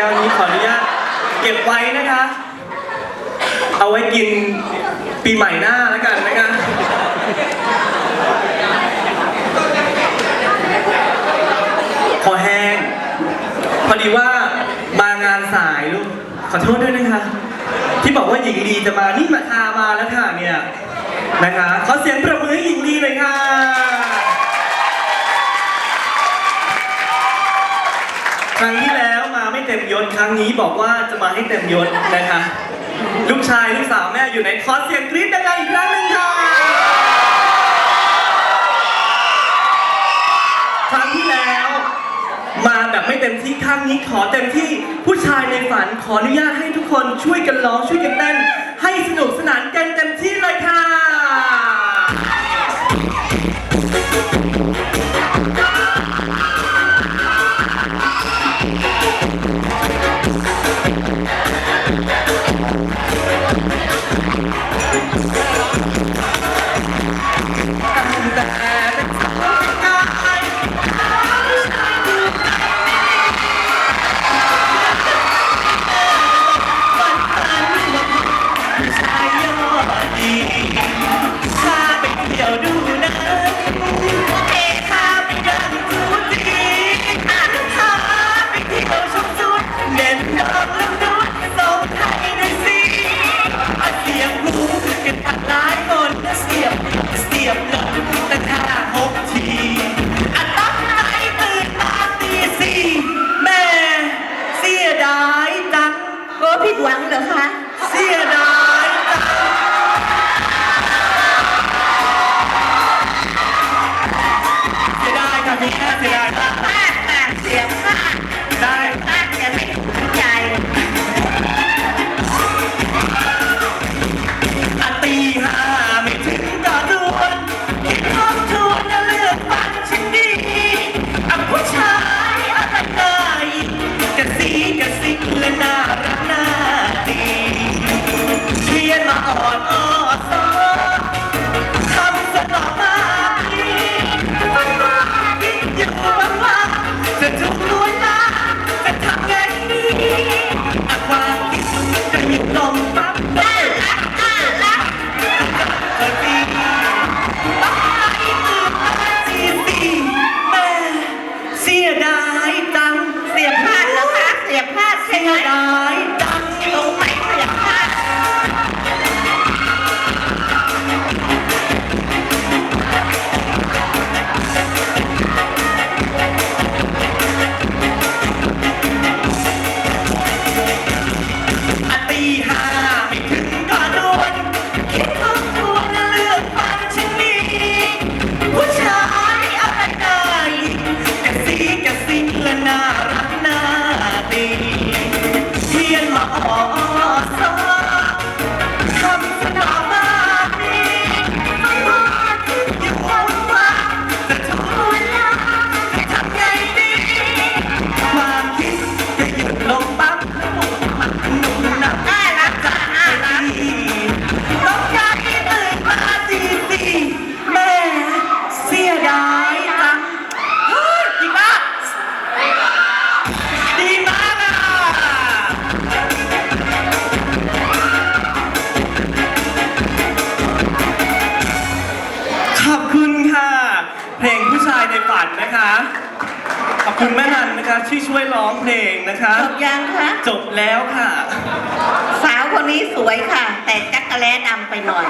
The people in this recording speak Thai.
ก้วนี้ขออนุญาตเก็บไว้นะคะ เอาไว้กินปีใหม่หน้าแล้วกันนะคะคอแห้งพอดีว่ามางานสายลูกขอโทษด้วยนะคะ ที่บอกว่าหญิงลีจะมานี่มาทามาแล้วค่ะเนี่ยนะคะขอเสียงประมือให้หญิงลีเลยค่ะ ครั้งที่แล้ว มาไม่เต็มยศครั้งนี้บอกว่าจะมาให้เต็มยศนะคะ ลูกชายลูกสาวแม่อยู่ไหนขอเสียงกรี๊ดดังๆอีกครั้งหนึ่งค่ะครั้งที่แล้ว มาแบบไม่เต็มที่ครั้งนี้ขอเต็มที่ผู้ชายในฝันขออนุญาตให้ทุกคนช่วยกันร้องช่วยกันเต้นให้สนุกสนานกันเต็มที่เลยค่ะ Yeah. ค เพลงผู้ชายในฝันนะคะ ขอบคุณแม่นันนะคะที่ช่วยร้องเพลงนะคะ จบยังคะจบแล้วค่ะ สาวคนนี้สวยค่ะ แต่จักรแล้ดำไปหน่อย